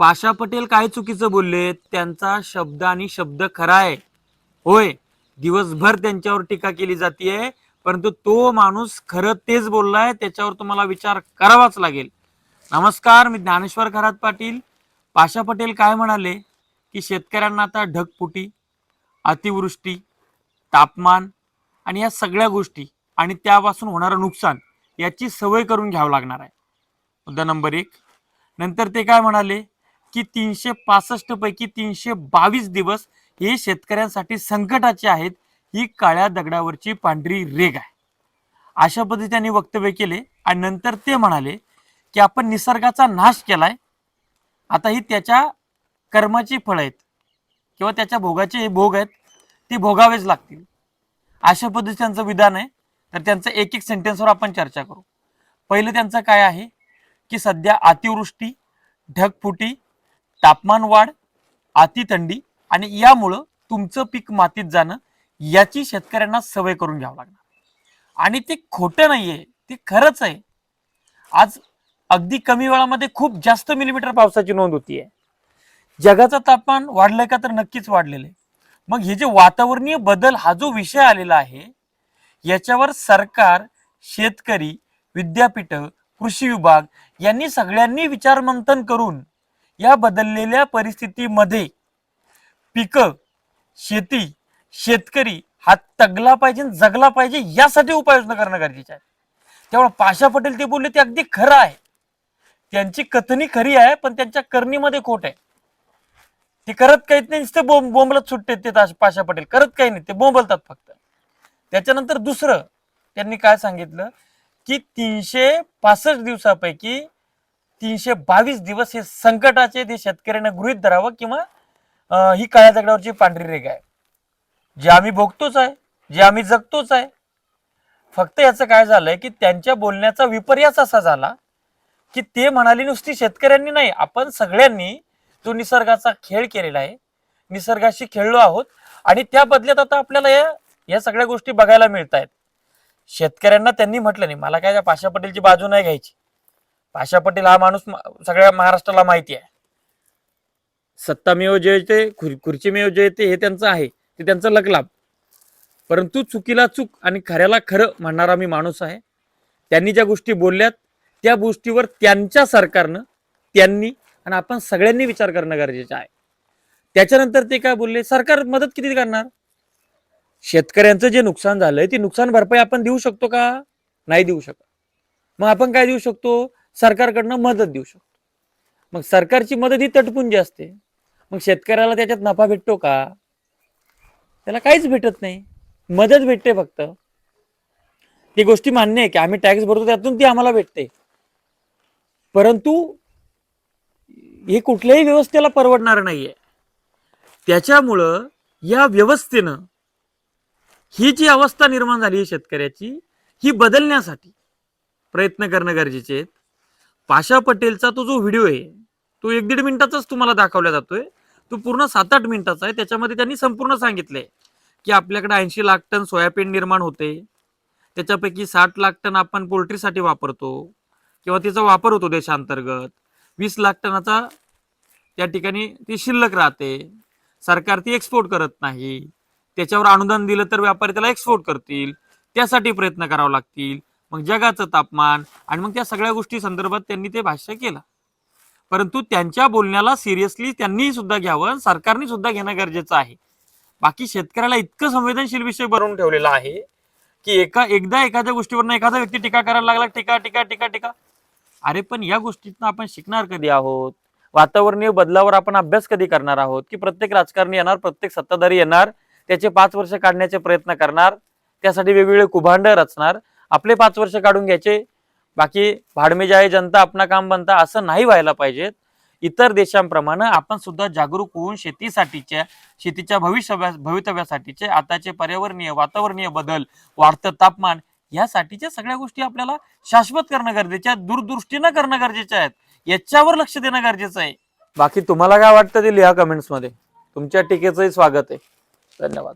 पाशा पटेल काय चुकीचं बोलले? त्यांचा शब्द आणि शब्द खरा आहे होय दिवसभर त्यांच्यावर टीका केली जाते परंतु तो माणूस खरं तेच बोललाय त्याच्यावर तुम्हाला विचार करावाच लागेल. नमस्कार मी ज्ञानेश्वर खरात पाटील. पाशा पटेल काय म्हणाले? की शेतकऱ्यांना आता ढगफुटी अतिवृष्टी तापमान आणि या सगळ्या गोष्टी आणि त्यापासून होणारं नुकसान याची सवय करून घ्यावं लागणार आहे. मुद्दा नंबर एक. नंतर ते काय म्हणाले? की तीनशे पासष्ट पैकी तीनशे बावीस दिवस हे शेतकऱ्यांसाठी संकटाचे आहेत ही काळ्या दगडावरची पांढरी रेग आहे. अशा पद्धतीने त्यांनी वक्तव्य केले आणि नंतर ते म्हणाले की आपण निसर्गाचा नाश केलाय. आता ही त्याच्या कर्माची फळं आहेत किंवा त्याच्या भोगाचे हे भोग आहेत ते भोगावेच लागतील. अशा पद्धतीचं त्यांचं विधान आहे. तर त्यांचं एक एक सेंटेन्सवर आपण चर्चा करू. पहिलं त्यांचं काय आहे? की सध्या अतिवृष्टी ढगफुटी तापमान वाढ अतिथंडी आणि यामुळं तुमचं पीक मातीत जाणं याची शेतकऱ्यांना सवय करून घ्यावं लागणार. आणि ते खोटं नाहीये ते खरंच आहे. आज अगदी कमी वेळामध्ये खूप जास्त मिलीमीटर पावसाची नोंद होतीये. जगाचं तापमान वाढलंय का तर नक्कीच वाढलेलं आहे. मग हे जे वातावरणीय बदल हा जो विषय आलेला आहे याच्यावर सरकार शेतकरी विद्यापीठ कृषी विभाग यांनी सगळ्यांनी विचारमंथन करून या बदललेल्या परिस्थितीमध्ये पिकं शेती शेतकरी हा तगला पाहिजे आणि जगला पाहिजे यासाठी उपाययोजना करणं गरजेचं आहे. त्यामुळे पाशा पटेल ते बोलले ते अगदी खरं आहे. त्यांची कथनी खरी आहे पण त्यांच्या करणीमध्ये खोट आहे. ते करत काहीच नाही नुसते बोंब बोंबलत सुटते ते पाशा पटेल. करत काही नाही ते बोंबलतात फक्त. त्याच्यानंतर दुसरं त्यांनी काय सांगितलं की तीनशे पासष्ट दिवसापैकी तीनशे बावीस दिवस हे संकटाचे ते शेतकऱ्यांना गृहित धरावं किंवा ही काळ्या दगडावरची पांढरी रेखा आहे. जे आम्ही भोगतोच आहे जे आम्ही जगतोच आहे. फक्त याचं काय झालंय की त्यांच्या बोलण्याचा विपर्यास असा झाला की ते म्हणाले नुसती शेतकऱ्यांनी नाही आपण सगळ्यांनी जो निसर्गाचा खेळ केलेला आहे. निसर्गाशी खेळलो आहोत आणि त्या बदल्यात आता आपल्याला या या सगळ्या गोष्टी बघायला मिळत आहेत शेतकऱ्यांना त्यांनी म्हटलं नाही मला काय त्या पाशा पटेलची बाजू नाही घ्यायची. पाशा पटेल हा माणूस सगळ्या महाराष्ट्राला माहिती आहे. सत्तामेव जयते येते खुर्चीमेव जयते हे त्यांचं आहे. ते त्यांचा लकलाभ परंतु चुकीला चूक आणि खऱ्याला खरं म्हणणारा मी माणूस आहे. त्यांनी ज्या गोष्टी बोलल्यात त्या गोष्टीवर त्यांच्या सरकारनं त्यांनी आणि आपण सगळ्यांनी विचार करणं गरजेचं आहे. त्याच्यानंतर ते काय बोलले सरकार मदत किती करणार? शेतकऱ्यांचं जे नुकसान झालंय ती नुकसान भरपाई आपण देऊ शकतो का? नाही देऊ शकत. मग आपण काय देऊ शकतो? सरकारकडनं मदत देऊ शकतो. मग सरकारची मदत ही तटपुंजी असते. मग शेतकऱ्याला त्याच्यात नफा भेटतो का? त्याला काहीच भेटत नाही. मदत भेटते फक्त. ती गोष्टी मान्य आहे की आम्ही टॅक्स भरतो त्यातून ती आम्हाला भेटते. परंतु हे कुठल्याही व्यवस्थेला परवडणार नाहीये. त्याच्यामुळं या व्यवस्थेनं ही जी अवस्था निर्माण झाली आहे शेतकऱ्याची ही बदलण्यासाठी प्रयत्न करणं गरजेचे आहेत. पाशा पटेलचा तो जो व्हिडिओ आहे तो एक दीड मिनिटाचाच तुम्हाला दाखवला जातोय. तो पूर्ण सात आठ मिनिटाचा आहे. त्याच्यामध्ये त्यांनी संपूर्ण सांगितलंय की आपल्याकडे ऐंशी लाख टन सोयाबीन निर्माण होते. त्याच्यापैकी साठ लाख टन आपण पोल्ट्रीसाठी वापरतो किंवा तिचा वापर होतो देशांतर्गत. वीस लाख टनाचा त्या ठिकाणी ती शिल्लक राहते. सरकार ती एक्सपोर्ट करत नाही. त्याच्यावर अनुदान दिलं तर व्यापारी त्याला एक्सपोर्ट करतील. त्यासाठी प्रयत्न करावे लागतील. मग जगाचं तापमान आणि मग त्या सगळ्या गोष्टी संदर्भात त्यांनी ते भाष्य केलं. परंतु त्यांच्या बोलण्याला सिरियसली त्यांनी सुद्धा घ्यावं सरकारने सुद्धा घेणं गरजेचं आहे. बाकी शेतकऱ्याला इतकं संवेदनशील विषय बनवून ठेवलेला आहे की एका एकदा एखाद्या गोष्टीवर एखादा व्यक्ती टीका करायला लागला टीका टीका टीका टीका. अरे पण या गोष्टीतनं आपण शिकणार कधी आहोत? वातावरणीय बदलावर आपण अभ्यास कधी करणार आहोत? की प्रत्येक राजकारणी येणार प्रत्येक सत्ताधारी येणार त्याचे पाच वर्ष काढण्याचे प्रयत्न करणार त्यासाठी वेगवेगळे कुभांड रचणार आपले पाच वर्ष काढून घ्यायचे. बाकी भाडमे जाय जनता आपणा काम बनता असं नाही व्हायला पाहिजेत. इतर देशांप्रमाणे आपण सुद्धा जागरूक होऊन शेतीसाठीच्या शेतीच्या भविष्य भवितव्यासाठीचे आताचे पर्यावरणीय वातावरणीय बदल वाढतं तापमान यासाठीच्या सगळ्या गोष्टी आपल्याला शाश्वत करणं गरजेच्या दूरदृष्टीनं करणं गरजेचं आहेत याच्यावर लक्ष देणं गरजेचं आहे. बाकी तुम्हाला काय वाटतं ते लिहा कमेंट्समध्ये तुमच्या टीकेचंही स्वागत आहे. धन्यवाद.